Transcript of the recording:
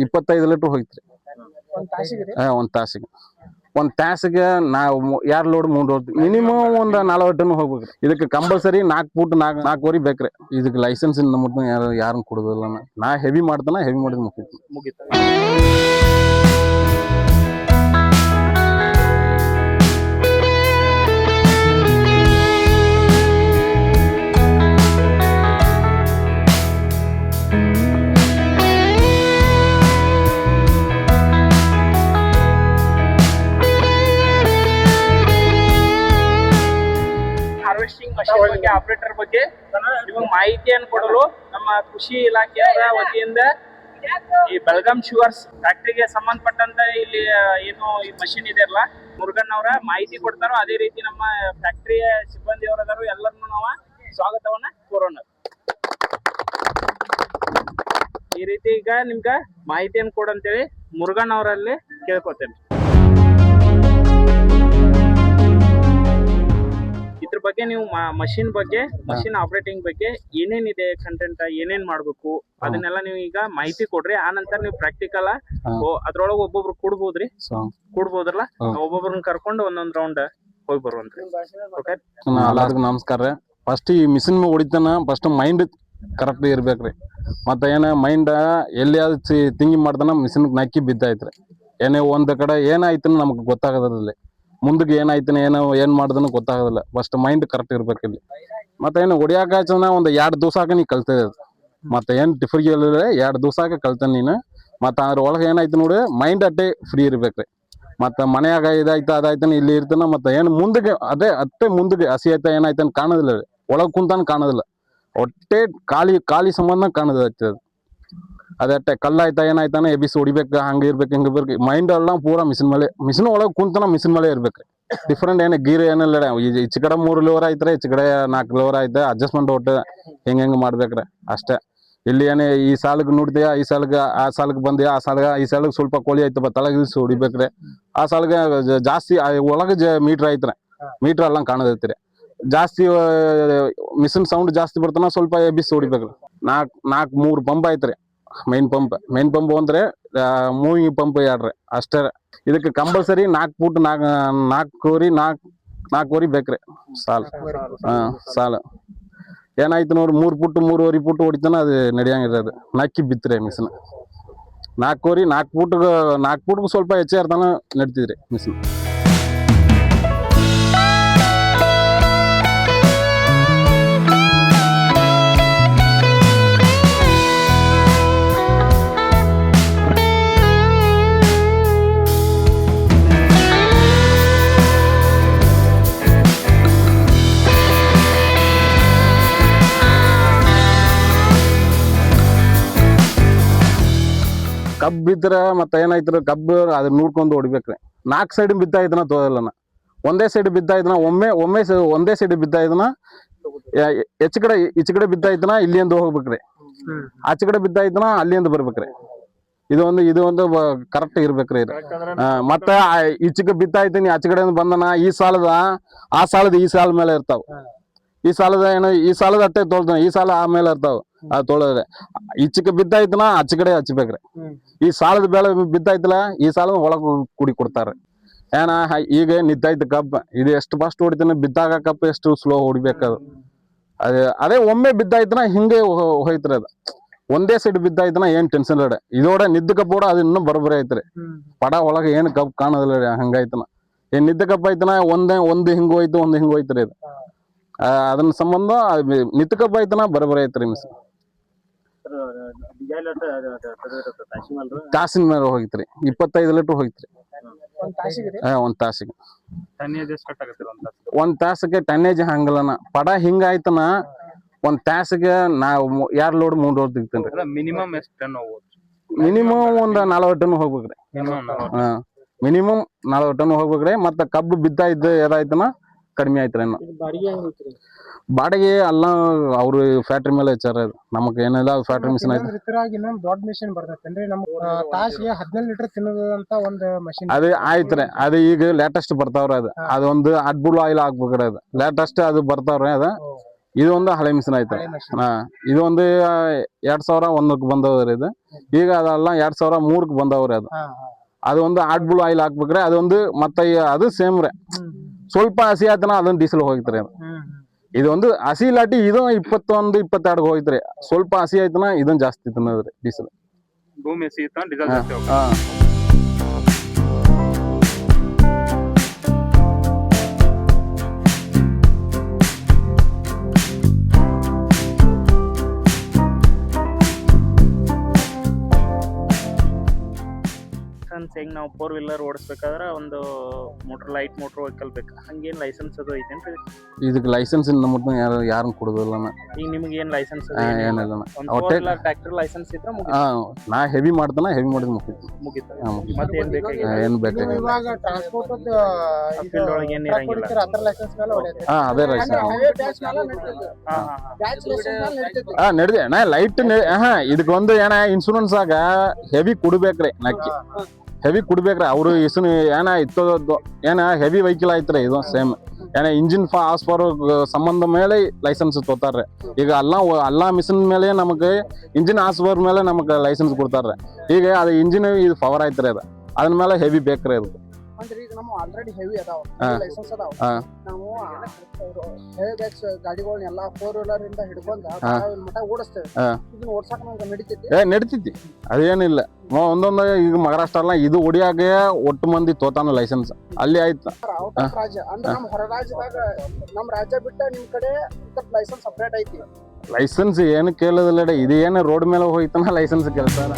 ಇಪ್ಪತ್ತೈದು ಲೀಟರ್ ಹೋಯ್ತ್ರಿ. ಒಂದ್ ತಾಸಿಗೆ ರೀ? ಹಾ ಒಂದ್ ತಾಸಿಗೆ. ಒಂದ್ ತಾಸಿಗೆ ನಾವು ಯಾರ್ ಲೋಡ್ ಮೂರ್ ಲೋಡ್ ಮಿನಿಮಮ್ ಒಂದ್ ನಲವತ್ತು ಟನ್ ಹೋಗ್ಬೇಕ್ರಿ. ಇದಕ್ಕೆ ಕಂಪಲ್ಸರಿ ನಾಲ್ಕು ಫುಟ್ ನಾಲ್ಕು ನಾಲ್ಕುವರೆ ಬೇಕ್ರಿ. ಇದಕ್ಕೆ ಲೈಸೆನ್ಸ್ ಇಂದ ಮುಟ್ಟ ಯಾರು ಯಾರನ್ನ ಕೊಡೋದಿಲ್ಲ ನಾ. ನಾ ಹೆವಿ ಮಾಡ್ತಾನ ಹೆವಿ ಮಾಡಿದ್ ಮುಗಿತು. ಮುಗೀತು. ಬಗ್ಗೆ ನಿಮಗೆ ಮಾಹಿತಿಯನ್ನು ಕೊಡಲು ನಮ್ಮ ಕೃಷಿ ಇಲಾಖೆಯ ವತಿಯಿಂದ ಈ ಬೆಳಗಾಂ ಶುಗರ್ಸ್ ಫ್ಯಾಕ್ಟರಿಗೆ ಸಂಬಂಧಪಟ್ಟಂತ ಇಲ್ಲಿ ಏನು ಈ ಮಷಿನ್ ಇದೆ ಅಲ್ಲ, ಮುರುಗನ್ ಅವರ ಮಾಹಿತಿ ಕೊಡ್ತಾರೋ ಅದೇ ರೀತಿ ನಮ್ಮ ಫ್ಯಾಕ್ಟರಿಯ ಸಿಬ್ಬಂದಿಯವರದಾರು ಎಲ್ಲರನ್ನು ನಾವು ಸ್ವಾಗತವನ್ನ ಕೋರೋಣ. ಈ ರೀತಿ ಈಗ ನಿಮ್ಗ ಮಾಹಿತಿಯನ್ನು ಕೊಡಂತೇಳಿ ಮುರುಗನ್ ಅವರಲ್ಲಿ ಕೇಳ್ಕೊತೇನೆ. ಬಗ್ಗೆ ನೀವು ಮಷಿನ್ ಬಗ್ಗೆ ಮಷಿನ್ ಆಪರೇಟಿಂಗ್ ಬಗ್ಗೆ ಏನೇನಿದೆ ಕಂಟೆಂಟ್ ಏನೇನ್ ಮಾಡ್ಬೇಕು ಅದನ್ನೆಲ್ಲ ನೀವು ಈಗ ಮಾಹಿತಿ ಕೊಡ್ರಿ. ಆ ನಂತರ ನೀವು ಪ್ರಾಕ್ಟಿಕಲ್ ಅದ್ರೊಳಗೆ ಒಬ್ಬೊಬ್ರು ಕೂಡ್ಬೋದ್ರಿ? ಕೂಡ್ಬೋದ್ರಲ್ಲ? ಒಬ್ಬೊಬ್ರನ್ನ ಕರ್ಕೊಂಡು ಒಂದೊಂದ್ ರೌಂಡ್ ಹೋಗಿ ಬರುವಂತ್ರಿ. ನಮಸ್ಕಾರ ರೀ. ಫಸ್ಟ್ ಈ ಮಿಷಿನ್ ಹೊಡಿತಾನ ಫಸ್ಟ್ ಮೈಂಡ್ ಕರೆಕ್ಟ್ ಇರ್ಬೇಕ್ರಿ ಮತ್ತೆ ಏನ ಮೈಂಡ್ ಎಲ್ಲಿ ಅದು ತಿಂಗಿ ಮಾಡ್ತಾನ ಮಿಷಿನ್ ನಕ್ಕಿ ಬಿದ್ದಾಯ್ತ್ರಿ. ಏನೇ ಒಂದ್ ಕಡೆ ಏನಾಯ್ತು ನಮ್ಗೆ ಗೊತ್ತಾಗೋದಿಲ್ಲ ಮುಂದಕ್ಕೆ ಏನಾಯ್ತಾನೆ ಏನೋ ಏನು ಮಾಡ್ದನು ಗೊತ್ತಾಗೋದಿಲ್ಲ. ಫಸ್ಟ್ ಮೈಂಡ್ ಕರೆಕ್ಟ್ ಇರ್ಬೇಕು ಇಲ್ಲಿ. ಮತ್ತೆ ಏನು ಹೊಡಿಯಾಕ ಹಚ್ಚನ ಎರಡು ಎರಡ್ ದಿವಸ ನೀ ಕಲ್ತದ ಮತ್ತೆ ಏನ್ ಟಿಫರ್ಗೆ ಎರಡು ದಿವಸ ಕಲ್ತಾನ ನೀನು. ಮತ್ತೆ ಅದ್ರ ಒಳಗೆ ಏನಾಯ್ತು ನೋಡಿ ಮೈಂಡ್ ಅಟ್ಟೆ ಫ್ರೀ ಇರ್ಬೇಕ್ರಿ. ಮತ್ತ ಮನೆಯಾಗ ಇದಾಯ್ತು ಅದಾಯ್ತಾನೆ ಇಲ್ಲಿ ಇರ್ತಾನ ಮತ್ತೆ ಏನು ಮುಂದಕ್ಕೆ ಅದೇ ಅಟ್ಟೆ ಮುಂದಕ್ಕೆ ಹಸಿ ಆಯ್ತಾ ಏನಾಯ್ತನ ಕಾಣೋದಿಲ್ಲ ರೀ ಒಳಗೆ ಕುಂತಾನ ಕಾಣೋದಿಲ್ಲ. ಒಟ್ಟೆ ಖಾಲಿ ಖಾಲಿ ಸಂಬಂಧ ಕಾಣೋದೈತೆ ಅದು. ಅದಟ್ಟೆ ಕಲ್ಲಾಯ್ತಾ ಏನಾಯ್ತಾನ ಎಬಿಸಿ ಹೊಡಿಬೇಕು, ಹಂಗೆ ಇರ್ಬೇಕು, ಹಿಂಗೆ ಇರ್ಬೇಕು. ಮೈಂಡ್ ಎಲ್ಲ ಪೂರಾ ಮಿಷಿನ್ ಮೇಲೆ ಮಿಷಿನ್ ಒಳಗೆ ಕುಂತನ ಮಿಷಿನ್ ಮೇಲೆ ಇರ್ಬೇಕು. ಡಿಫ್ರೆಂಟ್ ಏನ, ಗೀರ್ ಏನಿಲ್ಲ ಈಚೆ ಕಡೆ ಮೂರು ಲೋವರ್ ಐತ್ರಿ ಈಚೆ ಕಡೆ ನಾಲ್ಕು ಲೋವರ್ ಐತೆ ಅಡ್ಜಸ್ಟ್ಮೆಂಟ್ ಒಟ್ಟು ಹೆಂಗ್ ಹೆಂಗೆ ಮಾಡ್ಬೇಕ್ರಿ, ಅಷ್ಟೇ. ಇಲ್ಲಿ ಏನೇ, ಈ ಸಾಲಿಗೆ ನೋಡ್ತೀಯ ಈ ಸಾಲಿಗೆ, ಆ ಸಾಲಿಗೆ ಬಂದ್ಯಾ, ಆ ಸಾಲಗ, ಈ ಸಾಲಿಗೆ ಸ್ವಲ್ಪ ಕೋಳಿ ಐತಪ್ಪ ತಳಗ ಹೊಡಿಬೇಕ್ರೆ. ಆ ಸಾಲಗೆ ಜಾಸ್ತಿ ಒಳಗೆ ಜ ಮೀಟ್ರ್ ಐತ್ರಿ ಮೀಟ್ರ್ ಎಲ್ಲ ಕಾಣದೈತ್ರಿ. ಜಾಸ್ತಿ ಮಿಷಿನ್ ಸೌಂಡ್ ಜಾಸ್ತಿ ಬರ್ತಾನ ಸ್ವಲ್ಪ ಎಬ್ಬಿಸಿ ಹೊಡಿಬೇಕ್ರಿ. ನಾಲ್ಕು ನಾಲ್ಕು ಮೂರು ಪಂಪ್ ಐತ್ರಿ ಮೈನ್ ಪಂಪ್ ಮೈನ್ ಪಂಪ್ ಅಂದ್ರೆ ಮೂವಿಂಗ್ ಪಂಪ್ ಎರಡ್ರಿ ಅಷ್ಟೇ ಇದಕ್ಕೆ ಕಂಪಲ್ಸರಿ ನಾಲ್ಕು ಫುಟ್ ನಾಲ್ಕು ನಾಲ್ಕೂವರೆ ನಾಲ್ಕು ನಾಲ್ಕೂವರೆ ಬೇಕ್ರಿ ಸಾಲ್ ಹಾ ಸಾಲ ಏನಾಯ್ತು ನೋಡಿ ಮೂರ್ ಫುಟ್ ಮೂರುವರೆ ಫುಟ್ ಹೊಡಿತಾನ ಅದು ನಡೆಯಂಗಿಲ್ಲ ಅದು ನಕ್ಕಿ ಬಿತ್ರಿ ಮಿಷಿನ್ ನಾಲ್ಕೂವರೆ ನಾಲ್ಕು ಫುಟ್ ನಾಲ್ಕು ಫುಟ್ಗೂ ಸ್ವಲ್ಪ ಹೆಚ್ಚೆ ಇರ್ತಾನ ನಡ್ತಿದ್ರಿ ಮಿಷಿನ್ ಕಬ್ಬ್ ಬಿದ್ರ ಮತ್ತೆ ಏನಾಯ್ತು ಕಬ್ಬು ಅದನ್ನ ನೋಡ್ಕೊಂಡು ಹೊಡಿಬೇಕ್ರಿ. ನಾಲ್ಕು ಸೈಡ್ ಬಿದ್ದಾಯ್ತನ ತೋದಲ್ಲನ ಒಂದೇ ಸೈಡ್ ಬಿದ್ದಾಯ್ತನ ಒಮ್ಮೆ ಒಮ್ಮೆ ಸ- ಒಂದೇ ಸೈಡ್ ಬಿದ್ದಾಯ್ತನ ಹೆಚ್ಚು ಕಡೆ ಈಚೆ ಕಡೆ ಬಿದ್ದಾಯ್ತನ ಇಲ್ಲಿಂದ ಹೋಗ್ಬೇಕ್ರಿ. ಆಚೆ ಕಡೆ ಬಿದ್ದಾಯ್ತನ ಅಲ್ಲಿಂದ ಬರ್ಬೇಕ್ರಿ. ಇದು ಒಂದು ಇದು ಒಂದು ಕರೆಕ್ಟ್ ಇರ್ಬೇಕ್ರಿ ಇದು. ಮತ್ತೆ ಈಚೆಗೆ ಬಿದ್ದಾಯ್ತೀನಿ ಆಚೆ ಕಡೆ ಬಂದನ ಈ ಸಾಲದ ಆ ಸಾಲದ ಈ ಸಾಲ ಮೇಲೆ ಇರ್ತಾವ. ಈ ಸಾಲದ ಏನೋ ಈ ಸಾಲದ ಅಟ್ಟೆ ತೊಳ್ತಾನ ಈ ಸಾಲ ಆಮೇಲೆ ಇರ್ತಾವ ಆ ತೊಳೆದ್ರೆ ಇಚ್ಚಕ್ಕೆ ಬಿದ್ದಾಯ್ತನ ಅಚ್ಚ ಕಡೆ ಹಚ್ಬೇಕ್ರಿ. ಈ ಸಾಲದ ಬೆಳೆ ಬಿದ್ದಾಯ್ತಲ್ಲ ಈ ಸಾಲ ಒಳಗ್ ಕುಡಿ ಕೊಡ್ತಾರ. ಏನ ಈಗ ನಿದ್ದಾಯ್ತು ಕಬ್ಬ ಇದು ಎಷ್ಟು ಫಸ್ಟ್ ಹೊಡಿತಾನೆ ಬಿದ್ದಾಗ ಕಬ್ಬ ಎಷ್ಟು ಸ್ಲೋ ಹೊಡಿಬೇಕದು. ಅದೇ ಅದೇ ಒಮ್ಮೆ ಬಿದ್ದಾಯ್ತನ ಹಿಂಗೆ ಹೋಯ್ತ್ರಿ ಅದು. ಒಂದೇ ಸೈಡ್ ಬಿದ್ದಾಯ್ತನ ಏನ್ ಟೆನ್ಷನ್ ಇಲ್ಲ ಇದೋಡ ನಿದ್ದ ಕೂಡ ಅದು ಇನ್ನೂ ಬರೋಬ್ಬರಿ ಐತ್ರಿ. ಪಡ ಒಳಗ ಏನು ಕಬ್ಬು ಕಾಣೋದಿಲ್ಲ ರೀ ಹಂಗಾಯ್ತನ. ಏನ್ ನಿದ್ದ ಕಬ್ಬ ಐತನ ಒಂದೇ ಒಂದು ಹಿಂಗ್ ಹೋಯ್ತು ಒಂದು ಹಿಂಗ್ ಹೋಯ್ತ್ರಿ ಇದು. ಅದನ್ನ ಸಂಬಂಧ ನಿತ್ಕಪ್ಪ ಐತನ ಬರಬರ ಐತ್ರಿ ಮಿಸ್. ತಾಸಿನ ಮೇಲೆ ಹೋಗಿತ್ರಿ ಇಪ್ಪತ್ತೈದು ಲೀಟರ್ ಹೋಗಿತ್ರಿ. ಒಂದ್ ತಾಸಿಗೆ. ಒಂದ್ ತಾಸಿಗೆ ಟನ್ನೇಜ್ ಒಂದ್ ತಾಸಿಗೆ ಹಂಗಲ್ಲನ. ಪಡ ಹಿಂಗಾಯ್ತನ ಒಂದ್ ತಾಸಿಗೆ ನಾವು ಯಾರ್ ಲೋಡ್ ಮೂರ್ ಲೋಡ್ ತೆಗಿತೇನ್ರಿ. ಮಿನಿಮಮ್ ಎಷ್ಟು ಟನ್ ಮಿನಿಮಮ್ ಒಂದ್ ನಲವತ್ತು ಟನ್ ಹೋಗ್ಬೇಕ್ರಿ. ಮಿನಿಮಮ್ ಹಾ ಮಿನಿಮಮ್ ನಲವತ್ತು ಟನ್ ಹೋಗ್ಬೇಕ್ರಿ ಮತ್ತ ಕಬ್ಬು ಬಿದ್ದ ಇದ್ದ ಏದಾಯ್ತನ ಕಡಿಮೆ ಆಯ್ತು ಇನ್ನು. ಬಾಡಿಗೆ ಅಲ್ಲ ಅವ್ರು ಬಾಡಿಗೆ ಎಲ್ಲ ಅವ್ರ ಫ್ಯಾಕ್ಟ್ರಿ ಮೇಲೆ ಹೆಚ್ಚಾರ ನಮಗೆ ನಮಗ್ ಏನಿಲ್ಲ ಫ್ಯಾಕ್ಟ್ರಿ ಮಿಷನ್ ಐತಿ ದೊಡ್ಡ ಮಿಷಿನ್ ಬರ್ತೈತೇನ್ರಿ ನಮ್ ತಾಸಿಗೆ ಹದಿನೈದು ಲೀಟರ್ ತಿನ್ನೋದಂತ ಒಂದ್ ಮಷಿನ್ ಅದು ಆಯ್ತ್ರಿ ಅದು ಈಗ ಲೇಟೆಸ್ಟ್ ಬರ್ತಾವ್ರಿ ಅದು. ಅದೊಂದು ಅಡ್ಬುಲ್ ಆಯಿಲ್ ಹಾಕ್ಬೇಕ್ರಿ ಅದು. ಲೇಟೆಸ್ಟ್ ಅದು ಬರ್ತಾವ್ರಿ ಅದ. ಇದು ಒಂದು ಹಳೆ ಮಿಷನ್ ಐತೆ ಹಾ. ಇದು ಒಂದು ಎರಡ್ ಸಾವಿರ ಒಂದಕ್ಕೆ ಬಂದವ್ರಿ ಇದು. ಈಗ ಅದಲ್ಲ ಎರಡ್ ಸಾವಿರ ಮೂರಕ್ಕೆ ಬಂದವ್ರಿ ಅದು. ಅದು ಒಂದು ಆಟ್ ಬ್ಲೂ ಆಯಿಲ್ ಹಾಕ್ಬೇಕ್ರಿ ಅದೊಂದು ಮತ್ತೆ ಅದು ಸೇಮ್ ರೀ. ಸ್ವಲ್ಪ ಹಸಿ ಆಯ್ತನ ಅದನ್ನ ಡೀಸೆಲ್ ಹೋಗಿತ್ರಿ ಅದು. ಇದು ಒಂದು ಹಸಿ ಲಾಟಿ ಇದು ಇಪ್ಪತ್ತೊಂದು ಇಪ್ಪತ್ತೆರಡು ಹೋಗಿತ್ರಿ ಸ್ವಲ್ಪ ಹಸಿ ಆಯ್ತನ ಇದನ್ನ ಜಾಸ್ತಿ ತಿನ್ನೋದ್ರಿ ಡೀಸೆಲ್ ಭೂಮಿ ಸಿಗುತ್ತ ಡೀಸೆಲ್ ಹಾ. ಜಾಸ್ತಿ ಲೈಸೆನ್ಸ್ ಹೆಂಗ್ ನಾವು ಫೋರ್ ವೀಲರ್ ಓಡಿಸ್ಬೇಕಾದ್ರೆ ಒಂದು ಮೋಟ್ರ್ ಲೈಟ್ ಮೋಟ್ರ್ ವೆಹಿಕಲ್ ಬೇಕು. ಹಂಗೇನ್ ಲೈಸೆನ್ಸ್ ಅದು ಐತೇನ್ರಿ ಇದಕ್ಕೆ? ಲೈಸೆನ್ಸ್ ಇಂದ ಮುಟ್ಟ ಯಾರು ಯಾರನ್ನ ಕೊಡೋದಿಲ್ಲ ನಾ ಈಗ ನಿಮ್ಗೆ ಏನ್ ಲೈಸೆನ್ಸ್ ಆ, ಏನಿಲ್ಲ ನಾ ಒಂದು ಅವ್ ಫೋರ್ ಟೇಕ್- ವೀಲರ್ ಟ್ರ್ಯಾಕ್ಟರ್ ಲೈಸೆನ್ಸ್ ಇದ್ರೆ ಹಾ ನಾ ಹೆವಿ ಮಾಡ್ತಾನ ಹೆವಿ ಮಾಡಿದ್ ಮುಗಿತು. ಮುಗಿತು. ಹಾ, ಮುಗೀತು. ಮತ್ತೆ ಏನ್ ಬೇಕಾಗಿಲ್ಲ ಏನ್ ಬೇಕಾಗಿಲ್ಲ ಇವಾಗ ಟ್ರಾನ್ಸ್ಪೋರ್ಟ್ ಫೀಲ್ಡ್ ಒಳಗೆ ಏನ್ ಇರಂಗಿಲ್ಲ. ಅದರ ಲೈಸೆನ್ಸ್ ಮೇಲೆ ಹೊಡೆಯುತ್ತೆ. ಹಾ ಅದೇ ಹೈವೇ ಬ್ಯಾಚ್ ಮೇಲೆ ನಡೀತೈತೆ ಹಾ ಹಾ ಹಾ. ಬ್ಯಾಚ್ ಲೈಸೆನ್ಸ್ ಮೇಲೆ ನಡೀತೈತೆ ಹಾ ನಡೆದೆ. ನಾ ಲೈಟ್ ಹಾ ಇದಕ್ಕೆ ಒಂದು ಏನ ಇನ್ಶೂರೆನ್ಸ್ ಆಗ ಹೆವಿ ಕುಡ್ಬೇಕ್ರಿ ನಕ್ಕಿ. ಹೆವಿ ಕುಡ್ಬೇಕ್ರಿ, ಅವರು ಇಸನ್ ಏನ ಇತ್ತದ ಏನ ಹೆವಿ ವೆಹಿಕಲ್ ಐತ್ರಿ ಇದು ಸೇಮ್ ಏನ ಇಂಜಿನ್ ಫಾ ಫಾರ್ ಸಂಬಂಧ ಮೇಲೆ ಲೈಸೆನ್ಸ್ ತೊತಾರ್ರಿ. ಈಗ ಅಲ್ಲ ಅಲ್ಲ ಮಿಷನ್ ಮೇಲೆ ನಮಗೆ ಇಂಜಿನ್ ಆಸ್ ಫಾರ್ ಮೇಲೆ ನಮಗೆ ಲೈಸೆನ್ಸ್ ಕೊಡ್ತಾರ್ರಿ. ಈಗ ಅದು ಇಂಜಿನ್ ಇದು ಪವರ್ ಐತ್ರಿ ಅದು. ಅದ್ರ ಮೇಲೆ ಹೆವಿ ಬೇಕ್ರಿ ಅದು. ಅಂದ್ರೆ ಈಗ ನಮ್ಮ ಆಲ್ರೆಡಿ ಹೆವಿ ಅದಾವ ಲೈಸೆನ್ಸ್ ಅದಾವ. ನಾವು ಹೆವಿ ಗಾಡಿಗಳನ್ನ ಗಾಡಿಗಳನ್ನೆಲ್ಲ ಫೋರ್ ವೀಲರ್ ಇಂದ ಹಿಡ್ಕೊಂಡ. ಮಠ ಓಡಿಸ್ತೇವೆ. ಇದನ್ನ ಓಡ್ಸಾಕ ನಮ್ಗೆ ನಡೀತೈತಿ? ಏ ನಡಿತೈತಿ. ಅದೇನಿಲ್ಲ. ಒಂದೊಂದು ಈಗ ಮಹಾರಾಷ್ಟ್ರ ಅಲ್ಲ ಇದು ಒಡಿಯಾಗ ಒಟ್ಟು ಮಂದಿ ತೋತಾನ ಲೈಸೆನ್ಸ್ ಅಲ್ಲಿ ಆಯ್ತು. ಔಟ್ ಆಫ್ ರಾಜ್ಯ. ಅಂದ್ರೆ ನಮ್ಮ ಹೊರ ರಾಜ್ಯದಾಗ ನಮ್ಮ ರಾಜ್ಯ ಬಿಟ್ಟ ನಿಮ್ ಕಡೆ ಲೈಸೆನ್ಸ್ ಸಪ್ರೇಟ್ ಐತಿ. ಲೈಸೆನ್ಸ್ ಏನು ಕೇಳೋದಿಲ್ಲ ಇದು ಏನು ರೋಡ್ ಮೇಲೆ ಹೋಯ್ತಾನ ಲೈಸೆನ್ಸ್ ಕೇಳ್ತಾರ